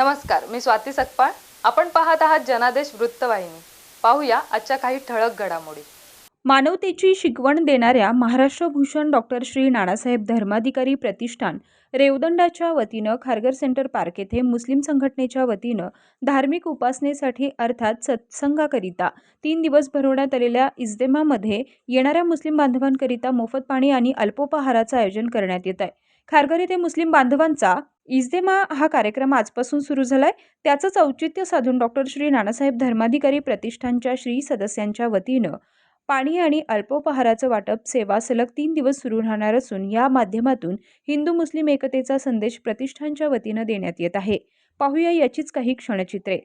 नमस्कार मी स्वाती सकपाळ. आपण पाहत आहात जनादेश वृत्तवाहिनी. पाहूया आजच्या काही ठळक घडामोडी. मानवतेची शिकवण देणाऱ्या महाराष्ट्र भूषण डॉक्टर श्री नानासाहेब धर्माधिकारी प्रतिष्ठान रेवदंडाच्या वतीनं खारगर सेंटर पार्क येथे मुस्लिम संघटनेच्या वतीनं धार्मिक उपासनेसाठी अर्थात सत्संगाकरिता तीन दिवस भरवण्यात आलेल्या इजदेमामध्ये येणाऱ्या मुस्लिम बांधवांकरिता मोफत पाणी आणि अल्पोपहाराचं आयोजन करण्यात येत आहे. खारघर येथे मुस्लिम बांधवांचा इजदेमा हा कार्यक्रम आजपासून सुरू झालाय. त्याचंच औचित्य साधून डॉक्टर श्री नानासाहेब धर्माधिकारी प्रतिष्ठानच्या श्री सदस्यांच्या वतीनं पाणी आणि अल्पोपहाराचं वाटप सेवा सलग तीन दिवस सुरू राहणार असून या माध्यमातून हिंदू मुस्लिम एकतेचा संदेश प्रतिष्ठानच्या वतीनं देण्यात येत आहे. पाहूया याचीच काही क्षणचित्रे.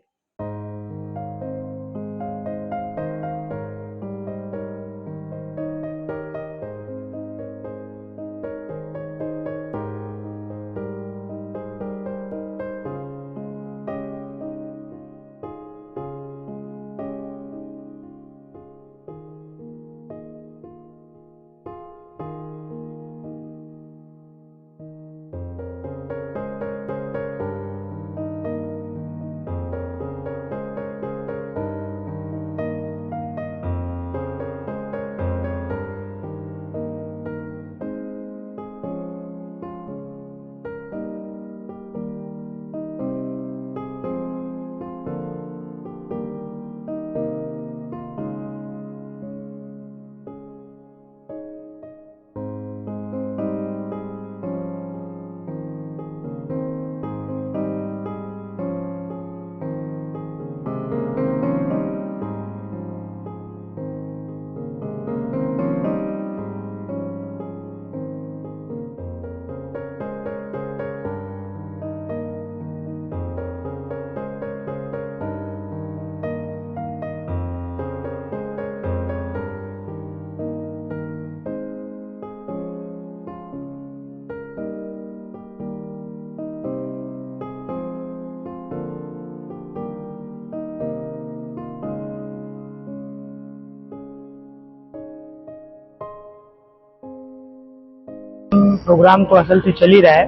प्रोग्राम तो असल से चल ही रहा है।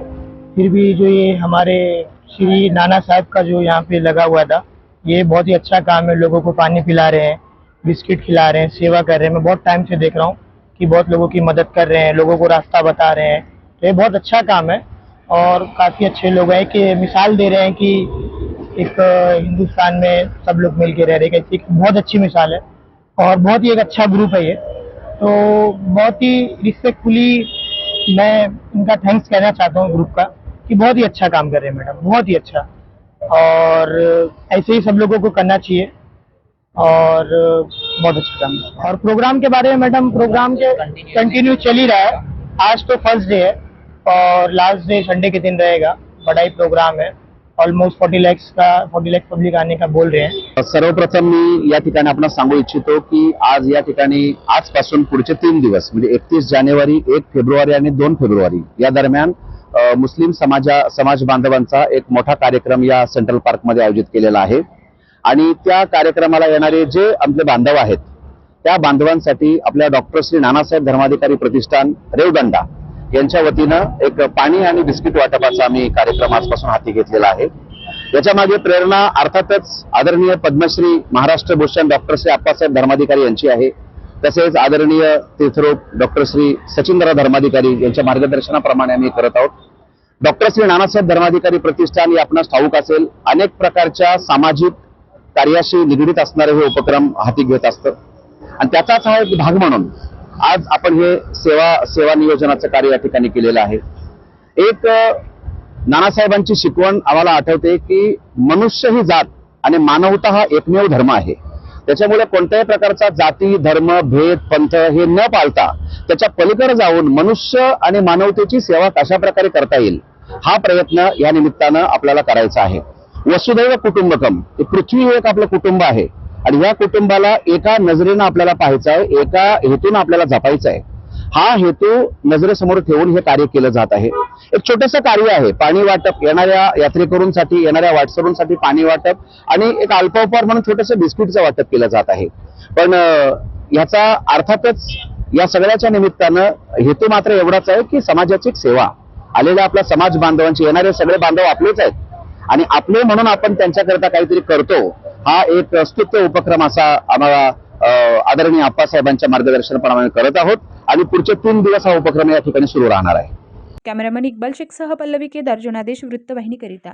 फिर भी जो ये हमारे श्री नाना साहब का जो यहाँ पे लगा हुआ था, ये बहुत ही अच्छा काम है। लोगों को पानी पिला रहे हैं, बिस्किट खिला रहे हैं, सेवा कर रहे हैं। मैं बहुत टाइम से देख रहा हूँ कि बहुत लोगों की मदद कर रहे हैं, लोगों को रास्ता बता रहे हैं। तो ये बहुत अच्छा काम है और काफ़ी अच्छे लोग हैं कि मिसाल दे रहे हैं कि एक हिंदुस्तान में सब लोग मिल के रह रहे हैं। एक बहुत अच्छी मिसाल है और बहुत ही एक अच्छा ग्रुप है ये। तो बहुत ही रिस्पेक्टफुली मैं इनका थैंक्स कहना चाहता हूँ ग्रुप का कि बहुत ही अच्छा काम कर रहे हैं मैडम बहुत ही अच्छा। और ऐसे ही सब लोगों को करना चाहिए और बहुत अच्छा काम। और प्रोग्राम के बारे में मैडम प्रोग्राम के कंटिन्यू चल ही। रहा है। आज तो फ़र्स्ट डे है और लास्ट डे संडे के दिन रहेगा। बड़ा ही प्रोग्राम है। ऑलमोस्ट फोर्टी लॅक्स का फोर्टी लॅक्स पब्लिक आने का बोल रहे हैं। सर्वप्रथम मी या ठिकाणी आपण सांगू इच्छितो की आज या ठिकाणी आजपासून पुढचे तीन दिवस म्हणजे एकतीस जानेवारी एक फेब्रुवारी आणि दोन फेब्रुवारी या दरम्यान मुस्लिम समाजा समाज बांधवांचा एक मोठा कार्यक्रम या सेंट्रल पार्कमध्ये आयोजित केलेला आहे. आणि त्या कार्यक्रमाला येणारे जे आपले बांधव आहेत त्या बांधवांसाठी आपल्या डॉक्टर श्री नानासाहेब धर्माधिकारी प्रतिष्ठान रेवदंडा यांच्या वतीनं एक पाणी आणि बिस्किट वाटपाचा आम्ही कार्यक्रम आजपासून हाती घेतलेला आहे. याच्या मागे प्रेरणा अर्थातच आदरणीय पद्मश्री महाराष्ट्र भूषण डॉक्टर श्री आप्पासाहेब धर्माधिकारी यांची आहे. तसेच आदरणीय तीर्थरूप डॉक्टर श्री सचिंद्र धर्माधिकारी यांच्या मार्गदर्शनाप्रमाणे आम्ही करत आहोत. डॉक्टर श्री नानासाहेब धर्माधिकारी प्रतिष्ठान हे आपणास ठाऊक असेल अनेक प्रकारच्या सामाजिक कार्याशी निगडीत असणारे हे उपक्रम हाती घेत असतं. आणि त्याचाच हा एक भाग म्हणून आज आपण हे सेवा सेवा नियोजनाचं कार्य या ठिकाणी केलेलं आहे. एक नानासाहेबांची शिकवण आम्हाला आठवते की मनुष्य ही जात आणि मानवता हा एकमेव धर्म आहे. त्याच्यामुळे कोणत्याही प्रकारचा जाती धर्म भेद पंथ हे न पाळता त्याच्या पलीकडे जाऊन मनुष्य आणि मानवतेची सेवा कशा प्रकारे करता येईल हा प्रयत्न या निमित्तानं आपल्याला करायचा आहे. वसुदैव कुटुंबकम हे पृथ्वी हे एक आपलं कुटुंब आहे. आणि या कुटुंबाला एका नजरेनं आपल्याला पाहायचं आहे एका हेतून आपल्याला जपायचं आहे. हा हेतू नजरेसमोर ठेवून हे कार्य केलं जात आहे. एक छोटस कार्य आहे पाणी वाटप. येणाऱ्या यात्रेकरूंसाठी येणाऱ्या वाटसरूंसाठी पाणी वाटप आणि एक अल्पोपहार म्हणून छोटस बिस्किटचं वाटप केलं जात आहे. पण ह्याचा अर्थातच या सगळ्याच्या निमित्तानं हेतू मात्र एवढाच आहे की समाजाची सेवा. आलेल्या आपल्या समाज बांधवांची येणारे सगळे बांधव आपलेच आहेत. आणि आपले म्हणून आपण त्यांच्याकरता काहीतरी करतो हा एक स्तुत्य उपक्रम असा आम्हाला आदरणीय आप्पासाहेबांच्या मार्गदर्शनाप्रमाणे करत आहोत. आणि पुढचे तीन दिवस हा उपक्रम या ठिकाणी सुरू राहणार आहे. कॅमेरामन इक्बाल शेखसह पल्लवी केदार जनादेश वृत्तवाहिनीकरिता.